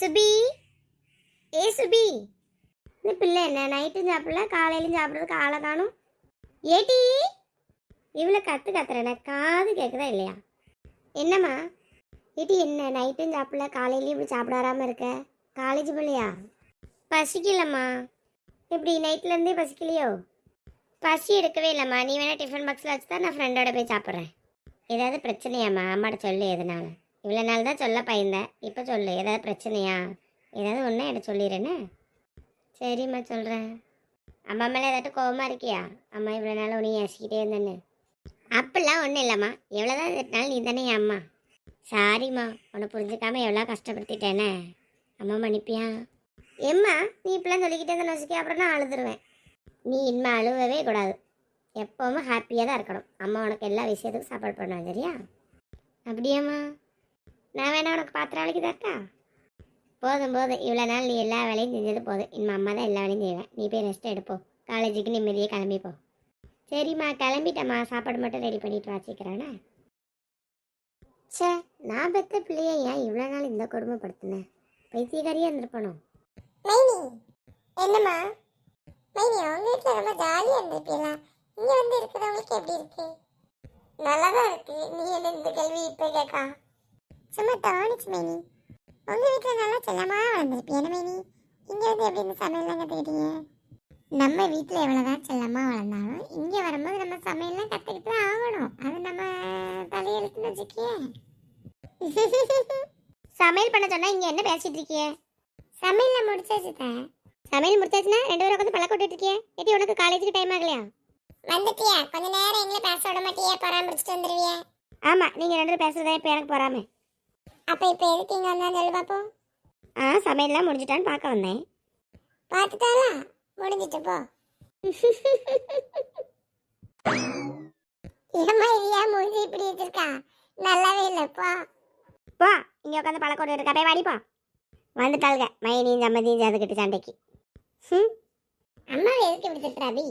சுபி. ஏ சுபி. இந்த பிள்ளை என்ன? நைட்டும் சாப்பிடல காலையிலும் சாப்பிட்றதுக்கு ஆளை காணும். ஏடி இவ்வளோ கற்று கத்துறேன் காது கேட்குதா இல்லையா? என்னம்மா? ஏடி என்ன? நைட்டும் சாப்பிடல காலையிலையும் இப்படி சாப்பிட வராமல் இருக்க? காலேஜ் பிள்ளையா பசிக்கலம்மா. இப்படி நைட்லேருந்தே பசிக்கலையோ? பசி எடுக்கவே இல்லைம்மா. நீ வேணால் டிஃபன் பாக்ஸில் வச்சு தான் நான் ஃப்ரெண்டோட போய் சாப்பிட்றேன். ஏதாவது பிரச்சனையாம்மா? அம்மாட்ட சொல்லு எதனால இவ்வளோ நாள் தான் சொல்ல பயந்தேன். இப்போ சொல்லு ஏதாவது பிரச்சனையா? ஏதாவது ஒன்றா என்கிட்ட சொல்லிடுறேன்னு சரிம்மா சொல்கிறேன் அம்மா மேலே ஏதாட்டும் கோவமாக இருக்கியா? அம்மா இவ்வளோ நாள் உன்னை யோசிக்கிட்டே இருந்தேன்னு. அப்படிலாம் ஒன்றும் இல்லைம்மா. எவ்வளோ தான் இருந்தாலும் நீ தானே என் அம்மா. சாரிம்மா உன்னை புரிஞ்சுக்காமல் எவ்வளோ கஷ்டப்படுத்திட்டேனே. அம்மா மன்னிப்பியா? எம்மா நீ இப்படிலாம் சொல்லிக்கிட்டே இருந்த வச்சுக்க அப்புறம் நான் அழுதுருவேன். நீ இனிமே அழுவவே கூடாது. எப்போவுமே ஹாப்பியாக தான் இருக்கணும். அம்மா உனக்கு எல்லா விஷயத்துக்கும் சப்போர்ட் பண்ணுவேன் சரியா? அப்படியாம்மா. நான் வேணா உனக்கு பாத்திரம் அழைக்கி தரட்டா? போதும் போதும். இவ்வளோ நாள் நீ எல்லா வேலையும் செஞ்சது போதும். இனிமே அம்மா தான் எல்லா வேலையும் செய்வேன். நீ போய் ரெஸ்ட் எடுப்போம் காலேஜுக்கு நிம்மதியாக கிளம்பிப்போ சரிம்மா கிளம்பிட்டம்மா. சாப்பாடு மட்டும் ரெடி பண்ணிட்டு வச்சுக்கிறேனே ச்சே நான் பெத்த பிள்ளைய ஏன் இவ்வளோ நாள் இந்த கொடுமைப்படுத்தினேன் பைத்தியக்காரியாக இருந்திருப்பணும் என்னம்மா? மைனி உங்க வீட்டில் ரொம்ப ஜாலியாக இருந்திருப்பீங்களா? இங்கே வந்து இருக்கிறவங்களுக்கு எப்படி இருக்கு? நல்லா தான் இருக்கு. நீ என்ன இந்த கேள்வி இப்போ கேட்கா? சும்மா தோணுச்சு மைனி. உங்க வீட்டில் நல்லா செல்லமா வளர்ந்துருப்பீங்க மைனி? இங்கே வந்து எப்படி இந்த சமையல்லாம் கற்றுக்கிட்டீங்க நம்ம வீட்டில் எவ்வளோதான் செல்லமா வளர்ந்தாலும் இங்கே வரும்போது நம்ம சமையல்லாம் கற்றுக்கிட்டு தான் ஆகணும். அது நம்ம தலையெழுத்துன்னு வச்சுக்கே சமையல் பண்ண சொன்னா இங்கே என்ன பேசிட்டு இருக்கியே? சமையலில் முடிச்சாச்சு தான் சமையல் முடிச்சாச்சுன்னா ரெண்டு பேரும் உட்காந்து பழக்க விட்டுட்டு இருக்கியே. ஏட்டி உனக்கு காலேஜுக்கு டைம் ஆகலையா? வந்துட்டியா? கொஞ்ச நேரம் எங்களை பேச விட மாட்டியா? பராமரிச்சுட்டு வந்துருவியா. ஆமாம் நீங்கள் ரெண்டு பேரும் பேசுறதா இப்போ எனக்கு போறாமே. அப்ப இப்ப எதுக்கு இங்க வந்தா சொல்லு பாப்போம். ஆ சமையல்லாம் முடிஞ்சிட்டான்னு பார்க்க வந்தேன். பார்த்துட்டாளா? முடிஞ்சிட்டு போ. ஏம்மா இது ஏன் மூஞ்சி இப்படி வச்சிருக்கா? நல்லாவே இல்லப்பா போ. இங்கே உட்காந்து பழக்க விட்டு இருக்க? போய் வாடிப்பா வந்துட்டாளுங்க மைனியும் சம்மதியும் சேர்த்துக்கிட்டு சண்டைக்கு. ம் அம்மா எதுக்கு இப்படி திட்டுறாபி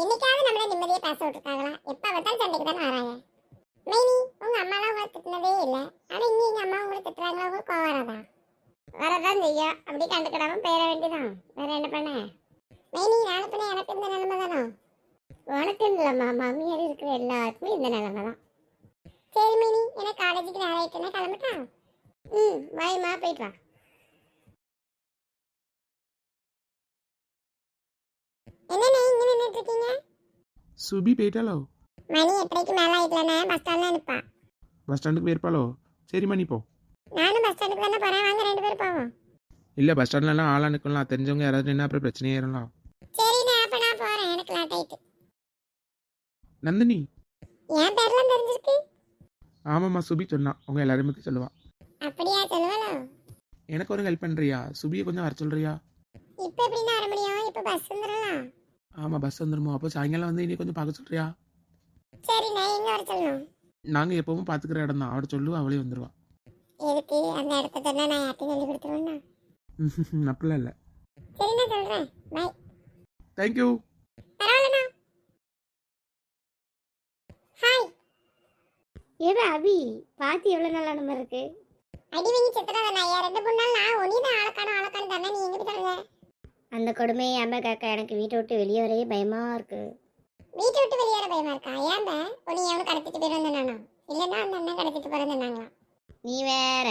என்னைக்காவது நம்மள நிம்மதியா பேச விட்டுருக்காங்களா? எப்ப பார்த்தாலும் சண்டைக்கு தானே வராங்க. மைனி உங்க அம்மாலாம் உங்களை திட்டினதே இல்லை. ஆனா இங்க எங்க அம்மா உங்களை திட்டுறாங்களா உங்களுக்கு கோவம் வராதா? வரதான் செய்யும் அப்படி கண்டுக்கிடாம போயிட வேண்டியதான் வேற என்ன பண்ண? மைனி நாளை பின்ன எனக்கு இந்த நிலைமை தானோ? உனக்கு இல்லைம்மா. மாமியார் இருக்கிற எல்லாருக்குமே இந்த நிலைமை தான். சரி மைனி எனக்கு காலேஜுக்கு நேரம் ஆயிட்டுன்னா கிளம்பிட்டா? ம் வாய்மா போயிட்டு வா. என்னண்ணே இங்க நின்றுட்டு இருக்கீங்க? சுபி போயிட்டாலோ மணி எட்டரைக்கு மேல ஆயிட்டலண்ணே பஸ் ஸ்டாண்ட்ல நிப்பா. பஸ் ஸ்டாண்டுக்கு போயிருப்பாளோ? சரிம்மா நீ போ. நானும் பஸ் ஸ்டாண்டுக்கு தானே போறேன். வாங்க ரெண்டு பேரும் போவோம். இல்லை பஸ் ஸ்டாண்ட்லலாம் ஆளாக நிற்கலாம் தெரிஞ்சவங்க யாராவது நின்னா அப்புறம் பிரச்சனையே ஏறலாம். சரிண்ணே அப்ப நான் போறேன். எனக்கு லேட் ஆயிட்டு. நந்தினி. என் பேர்லாம் தெரிஞ்சிருக்கு? ஆமாம்மா சுபி சொன்னான். உங்கள் எல்லாரும் பற்றி சொல்லுவாள் அப்படியா சொல்லுவாளோ? எனக்கு ஒரு ஹெல்ப் பண்ணுறியா சுபியை கொஞ்சம் வர சொல்கிறியா இப்ப எப்படின்னு வர முடியும்? இப்ப பஸ் வந்துடலாம் ஆமாம் பஸ் வந்துருமோ? அப்போ சாயங்காலம் வந்து இனி கொஞ்சம் பார்க்க சொல்கிறியா எங்க வர சொல்லணும். நாங்கள் எப்பவும் பார்த்துக்கிற இடம் தான். அவட சொல்லு அவளே வந்துடுவா எதுக்கு? அந்த இடத்த சொன்னா நான் யார்ட்டையும் சொல்லி கொடுத்துருவேண்ணா அப்படிலாம் இல்லை. சரிண்ணா சொல்றேன். Bye thank you பரவாயில்லண்ணா. ஹாய் ஏதோ அபி பார்த்து எவ்வளோ நல்லா நம்ம இருக்கு? அடி வாங்கி செத்துறாங்க ஐயா ரெண்டு மூணு நாள் நான் ஒன்னி தான் ஆளக்கான ஆளக்கான தானே நீ எங்க போய் தருங்க அந்த கொடுமையை ஏன்பா கேட்க எனக்கு வீட்டை விட்டு வெளியே வரவே பயமாக இருக்கு. வீட்டை விட்டு வெளியேற பயமா இருக்கா? ஏன் பே உன்னை எவனும் கடத்திட்டு போயிருந்தானா இல்லைன்னா அந்த அண்ணன் கடத்திட்டு போயிருந்தாங்களா நீ வேற.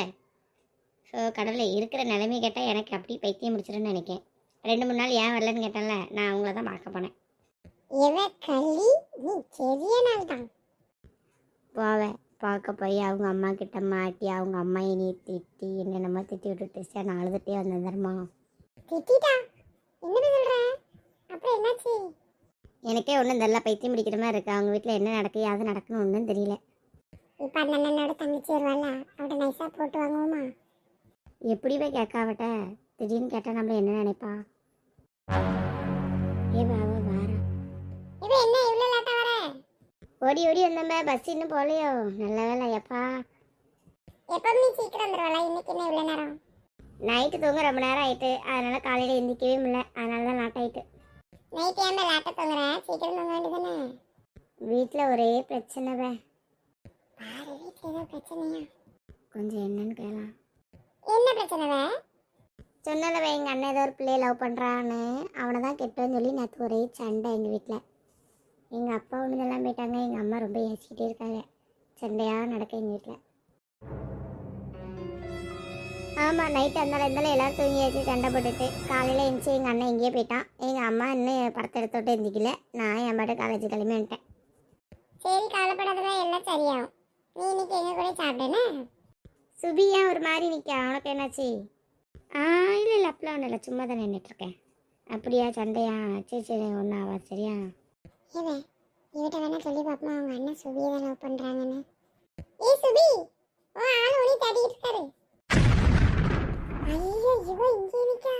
ஸோ கடவுளே இருக்கிற நிலைமை கேட்டால் எனக்கு அப்படி பைத்தியம் முடிச்சிடுன்னு நினைக்கேன். ரெண்டு மூணு நாள் ஏன் வரலன்னு கேட்டேன்ல நான் அவங்கள தான் பார்க்க போனேன். இவ கள்ளி நீ பெரிய நாள் தான் போவேன் பார்க்க போய் அவங்க அம்மா கிட்ட மாட்டி அவங்க அம்மா என்னைய திட்டி என்னென்னமோ திட்டி விட்டுட்டு நான் அழுதுகிட்டே வந்தேன் தர்மா. திட்டிட்டா? என்ன சொல்ற? அப்புறம் என்னாச்சு? எனக்கே ஒன்றும் தெரியல பைத்தியம் பிடிக்கிற மாதிரி இருக்கு. அவங்க வீட்டில் என்ன நடக்கு யாது நடக்குன்னு ஒன்றும் தெரியல. இப்ப அந்த அண்ணனோட தங்கச்சி வருவாள்ல அவட நைஸா போட்டு வாங்குவோமா? எப்படி போய் கேட்க அவட்ட? திடீர்னு கேட்டால் நம்மள என்ன நினைப்பா? ஏ பாவா வாரா இவ என்ன இவ்வளவு லேட்டா வர? ஓடி ஓடி வந்தோம்ப பஸ் இன்னும் போகலையோ? நல்ல வேலை எப்பா எப்பவும் சீக்கிரம் வந்துருவாளா? இன்னைக்கு என்ன இவ்வளவு நேரம்? நைட்டு தூங்க ரொம்ப நேரம் ஆயிட்டு. அதனால காலையில் எந்திரிக்கவே முடியல. அதனால தான் லேட் ஆயிட்டு. நைட் ஏன் லேட்டா தூங்குற? சீக்கிரம் தூங்க வேண்டியதானே வீட்டில் ஒரே பிரச்சனை பே பாரு வீட்டுல ஏதோ பிரச்சனையா? கொஞ்சம் என்னன்னு கேளலாம் என்ன பிரச்சனை வே? சொன்னலவே எங்கள் அண்ணன் ஏதோ ஒரு பிள்ளைய லவ் பண்ணுறான்னு அவனை தான் கெட்டோன்னு சொல்லி நேற்று ஒரே சண்டை எங்கள் வீட்டில் எங்கள் அப்பா ஒன்று போயிட்டாங்க எங்கள் அம்மா ரொம்ப ஏசிக்கிட்டே இருக்காங்க. சண்டையாக நடக்க எங்கள் வீட்டில் ஆமாம் நைட்டு அந்த இருந்தாலும் எல்லாரும் தூங்கி வச்சு சண்டை போட்டுட்டு. காலையில் எழுந்துச்சி எங்கள் அண்ணன் எங்கேயே போயிட்டான். எங்கள் அம்மா இன்னும் படத்தை எடுத்துட்டு எழுந்திக்கல நான் என் பாட்டு காலேஜ் கிளம்பி வந்துட்டேன். சரி கவலைப்படாதடா எல்லாம் சரியாகும். நீ இன்னைக்கு எங்க கூட சாப்பிட்டேனே சுபி ஏன் ஒரு மாதிரி நிற்க உனக்கு என்னாச்சு? ஆ இல்லை இல்லை அப்பெல்லாம் ஒன்றும் இல்லை. சும்மா தான் நின்றுட்டுருக்கேன் அப்படியா சண்டையா? சரி சரி ஒன்றும் ஆவா சரியா? இவன் இவட்ட வேணா சொல்லி பாப்போம்? அவங்க அண்ணன் சுபியை தான் லவ் பண்றாங்கன்னு. ஏய் சுபி ஓ ஆளு ஒளி தேடிட்டு இருக்காரு. ஐயோ இவ இங்கே நிக்கா